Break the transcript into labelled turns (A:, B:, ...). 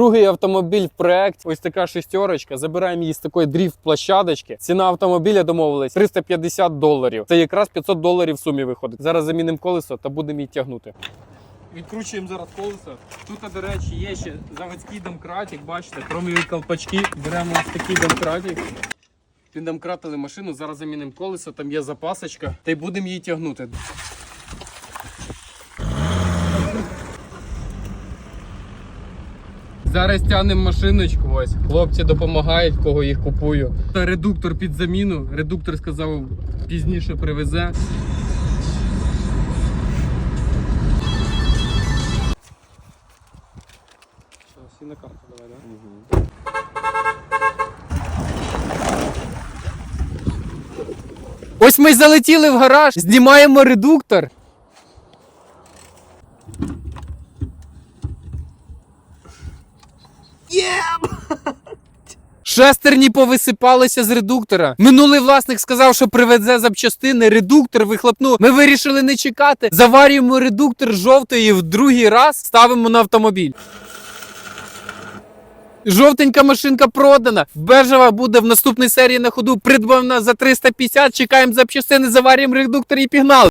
A: Другий автомобіль в проект. Ось така шестерочка. Забираємо її з такої дріфт площадочки. Ціна автомобіля домовились 350 доларів. Це якраз 500 доларів в сумі виходить. Зараз замінимо колесо та будемо її тягнути. Відкручуємо зараз колесо. Тут, до речі, є ще заводський домкратик. Бачите, хромові колпачки. Беремо ось такий домкратик. Піддомкратили машину, зараз замінимо колесо, там є запасочка, та й будемо її тягнути. Зараз тягнемо машиночку. Ось хлопці допомагають, кого їх купую. Редуктор під заміну. Редуктор сказав пізніше привезе. Всі на карту давай, да? Ось ми й залетіли в гараж, знімаємо редуктор. Шестерні повисипалися з редуктора. Минулий власник сказав, що привезе запчастини, редуктор вихлопнув. Ми вирішили не чекати. Заварюємо редуктор жовтої в другий раз ставимо на автомобіль. Жовтенька машинка продана. Бежева буде в наступній серії на ходу. Придбана за 350. Чекаємо запчастини, заварюємо редуктор і пігнали.